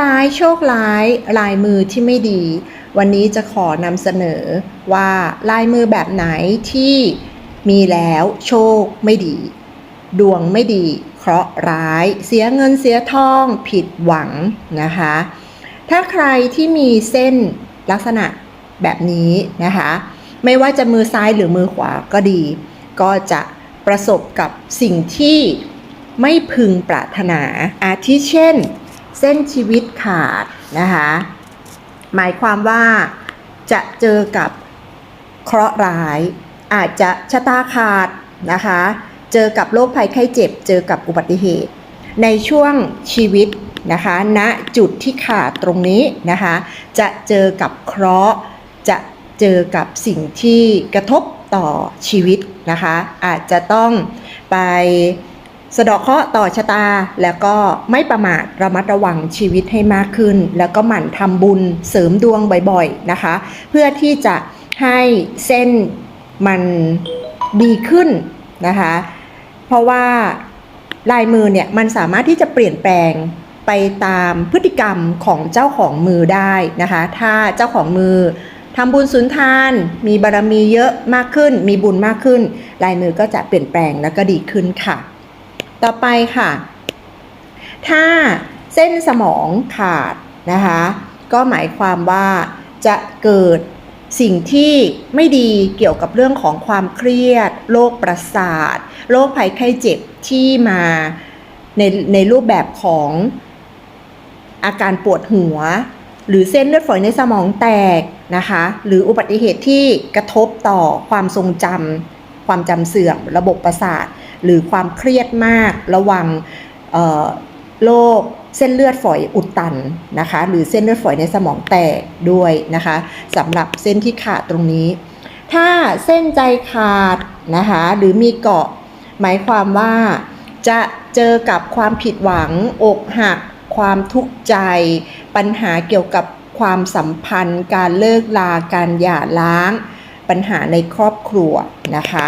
ร้ายโชคร้ายลายมือที่ไม่ดี วันนี้จะขอนำเสนอว่าลายมือแบบไหนที่มีแล้วโชคไม่ดี ดวงไม่ดี เคราะห์ร้าย เสียเงินเสียทอง ผิดหวังนะคะ ถ้าใครที่มีเส้นลักษณะแบบนี้นะคะ ไม่ว่าจะมือซ้ายหรือมือขวาก็ดี ก็จะประสบกับสิ่งที่ไม่พึงปรารถนาอาทิเช่น เส้นชีวิตขาดนะคะหมายความว่าจะเจอกับเคราะห์ร้าย อาจจะชะตาขาดนะคะ เจอกับโรคภัยไข้เจ็บ เจอกับอุบัติเหตุ ในช่วงชีวิตนะคะ ณจุดที่ขาดตรงนี้นะคะ จะเจอกับเคราะห์ จะเจอกับสิ่งที่กระทบต่อชีวิตนะคะ อาจจะต้องไป สะเดาะเคราะห์ต่อชะตา แล้วก็ไม่ประมาทระมัดระวังชีวิตให้มากขึ้น แล้วก็หมั่นทำบุญเสริมดวงบ่อยๆนะคะ เพื่อที่จะให้เส้นมันดีขึ้นนะคะ เพราะว่าลายมือเนี่ยมันสามารถที่จะเปลี่ยนแปลงไปตามพฤติกรรมของเจ้าของมือได้นะคะ ถ้าเจ้าของมือทำบุญสุนทาน มีบารมีเยอะมากขึ้น มีบุญมากขึ้น ลายมือก็จะเปลี่ยนแปลงแล้วก็ดีขึ้นค่ะ ต่อไปค่ะ ถ้าเส้นสมองขาดนะคะ ก็หมายความว่าจะเกิดสิ่งที่ไม่ดีเกี่ยวกับเรื่องของความเครียด โรคประสาท โรคภัยไข้เจ็บที่มาในในรูปแบบของอาการปวดหัว หรือเส้นเลือดฝอยในสมองแตกนะคะ หรืออุบัติเหตุที่กระทบต่อความทรงจำความจำเสื่อมระบบประสาท หรือความเครียดมาก ระวังโรคเส้นเลือดฝอยอุดตันนะคะ หรือเส้นเลือดฝอยในสมองแตกด้วยนะคะสำหรับเส้นที่ขาดตรงนี้ ถ้าเส้นใจขาดนะคะหรือมีเกาะหมายความว่าจะเจอกับความผิดหวัง อกหัก ความทุกข์ใจ ปัญหาเกี่ยวกับความสัมพันธ์ การเลิกลาการหย่าร้าง ปัญหาในครอบครัวนะคะ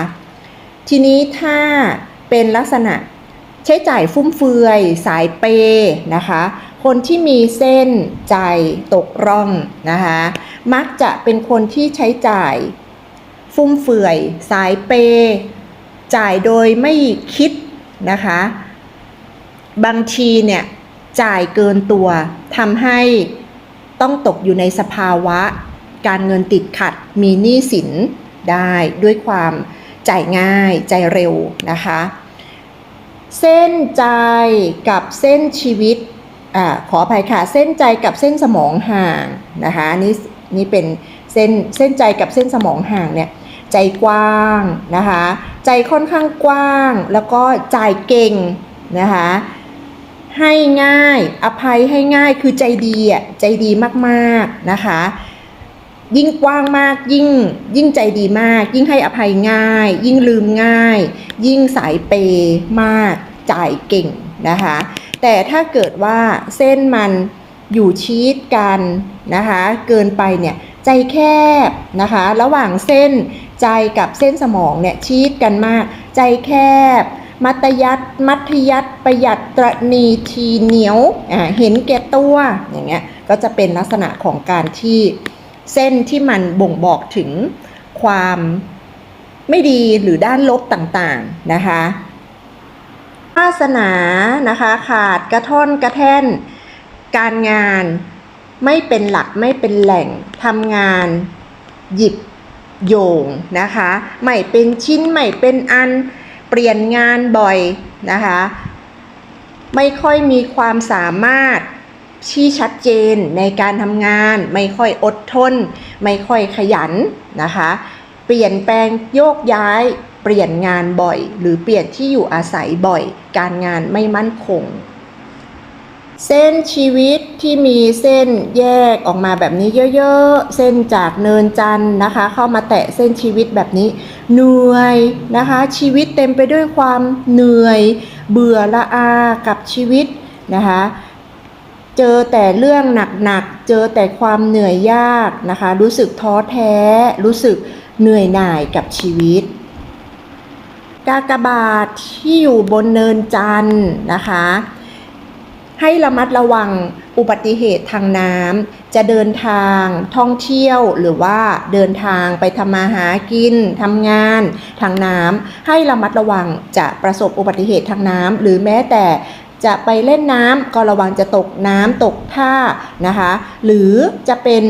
ทีนี้ถ้าเป็นลักษณะใช้จ่ายฟุ่มเฟือยสายเปย์นะคะ คนที่มีเส้นใจตกร่องนะคะ มักจะเป็นคนที่ใช้จ่ายฟุ่มเฟือยสายเปย์จ่ายโดยไม่คิดนะคะ บางทีเนี่ยจ่ายเกินตัวทำให้ต้องตกอยู่ในสภาวะ การเงินติดขัดมีหนี้สินได้ด้วยความ จ่ายง่าย ใจเร็วนะคะ เส้นใจกับเส้นชีวิตอ่าขออภัยค่ะ เส้นใจกับเส้นสมองห่างนะคะนี่นี่เป็นเส้นเส้นใจกับเส้นสมองห่างเนี่ยใจกว้างนะคะ ใจค่อนข้างกว้าง แล้วก็จ่ายเก่งนะคะให้ง่ายอภัยให้ง่ายคือใจดีอะใจดีมากๆนะคะ ยิ่งกว้างมากยิ่งยิ่งใจดีมาก ยิ่งให้อภัยง่าย ยิ่งลืมง่าย ยิ่งสายเปย์มากจ่ายเก่งนะคะ แต่ถ้าเกิดว่าเส้นมันอยู่ชีดกันนะคะ เกินไปเนี่ยใจแคบนะคะ ระหว่างเส้นใจกับเส้นสมองเนี่ยชีดกันมาก ใจแคบ มัตยัดมัธยัดประหยัดตระนีทีเหนียวเห็นแก่ตัวอย่างเงี้ยก็จะเป็นลักษณะของการที่ เส้นที่มันบ่งบอกถึงความไม่ดีหรือด้านลบต่างๆนะคะวาสนานะคะขาดกระท่อนกระแท่น การงานไม่เป็นหลักไม่เป็นแหล่งทำงานหยิบโยงนะคะไม่เป็นชิ้นไม่เป็นอันเปลี่ยนงานบ่อยนะคะ ไม่ค่อยมีความสามารถ ที่ชัดเจนในการทำงาน ไม่ค่อยอดทน ไม่ค่อยขยันนะคะ เปลี่ยนแปลงโยกย้าย เปลี่ยนงานบ่อย หรือเปลี่ยนที่อยู่อาศัยบ่อย การงานไม่มั่นคง เส้นชีวิตที่มีเส้นแยกออกมาแบบนี้เยอะๆ เส้นจากเนินจันนะคะ เข้ามาแตะเส้นชีวิตแบบนี้เหนื่อยนะคะ ชีวิตเต็มไปด้วยความเหนื่อย เบื่อละอากับชีวิตนะคะ เจอแต่เรื่องหนักๆ เจอแต่ความเหนื่อยยากนะคะ รู้สึกท้อแท้ รู้สึกเหนื่อยหน่ายกับชีวิต กากบาทที่อยู่บนเนินจันทร์นะคะ ให้ระมัดระวังอุบัติเหตุทางน้ำจะเดินทางท่องเที่ยวหรือว่าเดินทางไปทำมาหากินทำงานทางน้ำให้ระมัดระวังจะประสบอุบัติเหตุทางน้ำหรือแม้แต่ จะไปเล่นน้ำก็ระวังจะตกน้ำตกท่านะคะ หรือจะเป็น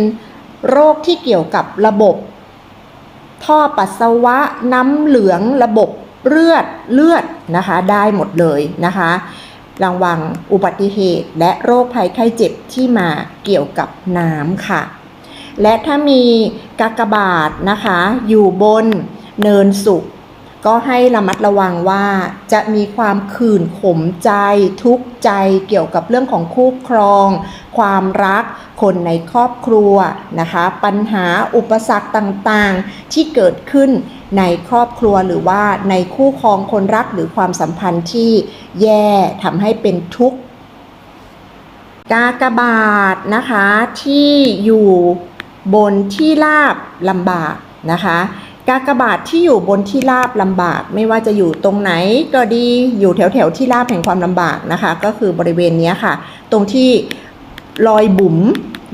โรคที่เกี่ยวกับระบบ ท่อปัสสาวะน้ำเหลืองระบบเลือดเลือดนะคะ ได้หมดเลยนะคะระวังอุบัติเหตุ และโรคภัยไข้เจ็บที่มาเกี่ยวกับน้ำค่ะ และถ้ามีกากบาทนะคะ อยู่บนเนินสุก ก็ให้ระมัดระวังว่าจะมีความขื่นขมใจทุกข์ใจเกี่ยวกับเรื่องของคู่ครอง ความรัก คนในครอบครัวนะคะ ปัญหาอุปสรรคต่างๆ ที่เกิดขึ้นในครอบครัวหรือว่าในคู่ครองคนรักหรือความสัมพันธ์ที่แย่ทำให้เป็นทุกข์กากบาทนะคะที่อยู่บนที่ราบลำบากนะคะ กากบาทที่อยู่บนที่ราบลำบาก ไม่ว่าจะอยู่ตรงไหนก็ดีอยู่แถวแถวที่ราบแห่งความลำบากนะคะ ก็คือบริเวณนี้ค่ะ ตรงที่รอยบุ๋ม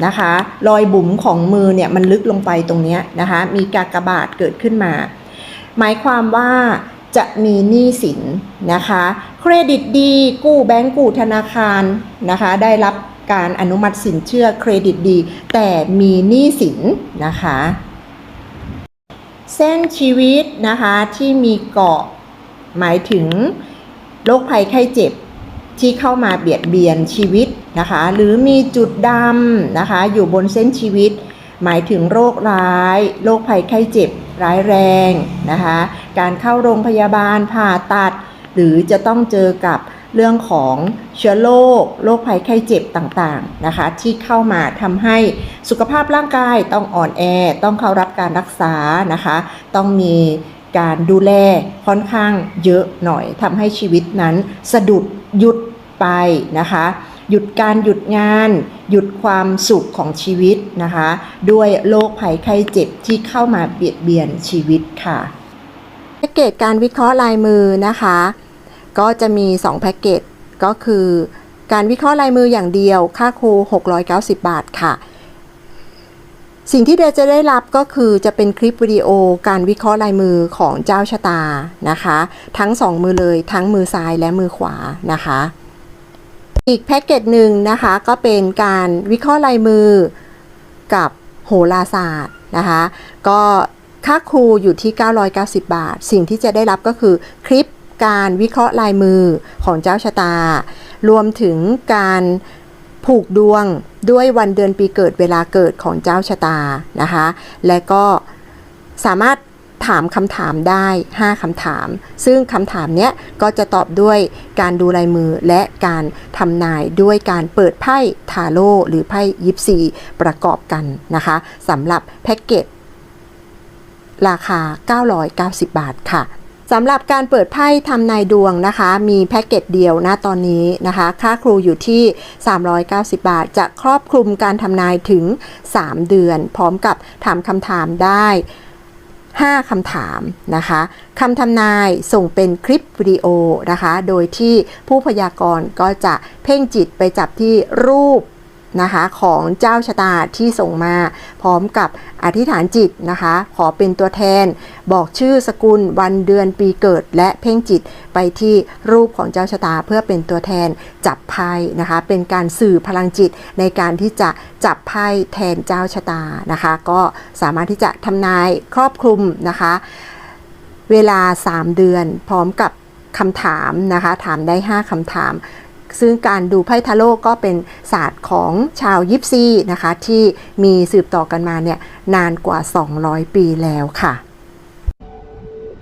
นะคะรอยบุ๋มของมือเนี่ยมันลึกลงไปตรงนี้นะคะ มีกากบาทเกิดขึ้นมา หมายความว่าจะมีหนี้สินนะคะ เครดิตดีกู้แบงก์กู้ธนาคารนะคะ ได้รับการอนุมัติสินเชื่อเครดิตดี แต่มีหนี้สินนะคะ เส้นชีวิตนะคะที่มีเกาะหมายถึงโรคภัยไข้เจ็บที่เข้ามาเบียดเบียนชีวิตนะคะ หรือมีจุดดำนะคะ อยู่บนเส้นชีวิต หมายถึงโรคร้ายโรคภัยไข้เจ็บร้ายแรงนะคะ การเข้าโรงพยาบาลผ่าตัด หรือจะต้องเจอกับ เรื่องของเชื้อโรคโรคภัยไข้เจ็บต่างๆนะคะ ที่เข้ามาทำให้สุขภาพร่างกายต้องอ่อนแอ ต้องเข้ารับการรักษานะคะ ต้องมีการดูแลค่อนข้างเยอะหน่อยทำให้ชีวิตนั้นสะดุดหยุดไปนะคะ หยุดการหยุดงาน หยุดความสุขของชีวิตนะคะ ด้วยโรคภัยไข้เจ็บที่เข้ามาเบียดเบียนชีวิตค่ะแพ็กเกจการวิเคราะห์ลายมือนะคะ ก็จะมี 2 แพ็กเกจก็คือ การวิเคราะห์ลายมืออย่างเดียว ค่าครู 690 บาทค่ะ สิ่งที่เดจะได้รับก็คือจะเป็นคลิปวิดีโอการวิเคราะห์ลายมือของเจ้าชะตานะคะ ทั้ง 2 มือเลยทั้งมือซ้ายและมือขวานะคะ อีกแพ็กเกจหนึ่งนะคะก็เป็นการวิเคราะห์ลายมือกับโหราศาสตร์นะคะ ก็ค่าครูอยู่ที่ 990 บาท สิ่งที่จะได้รับก็คือคลิป การวิเคราะห์ลายมือของเจ้าชะตา รวมถึงการผูกดวงด้วยวันเดือนปีเกิดเวลาเกิดของเจ้าชะตานะคะ และก็สามารถถามคำถามได้ 5คำถาม ซึ่งคำถามเนี้ยก็จะตอบด้วยการดูลายมือและการทำนายด้วยการเปิดไพ่ทาโร่หรือไพ่ยิปซีประกอบกันนะคะสำหรับแพ็กเกจราคา 990 บาทค่ะ สำหรับการเปิดไพ่ทำนายดวงนะคะ มีแพ็กเกจเดียวนะตอนนี้นะคะ ค่าครูอยู่ที่ 390 บาท จะครอบคลุมการทำนายถึง 3 เดือน พร้อมกับถามคำถามได้ 5 คำถามนะคะคำทำนายส่งเป็นคลิปวิดีโอนะคะ โดยที่ผู้พยากรณ์ก็จะเพ่งจิตไปจับที่รูป นะคะของเจ้าชะตาที่ส่งมาพร้อมกับอธิษฐานจิตนะคะ ขอเป็นตัวแทน บอกชื่อสกุลวันเดือนปีเกิด และเพ่งจิตไปที่รูปของเจ้าชะตาเพื่อเป็นตัวแทนจับไพ่นะคะ เป็นการสื่อพลังจิตในการที่จะจับไพ่แทนเจ้าชะตานะคะ ก็สามารถที่จะทำนายครอบคลุมนะคะ เวลา 3 เดือนพร้อมกับคำถามนะคะ ถามได้ 5 คำถาม ซึ่งการดูไพ่ทาโร่ก็เป็นศาสตร์ของชาวยิปซีนะคะ ที่มีสืบต่อกันมาเนี่ยนานกว่า 200 ปีแล้วค่ะ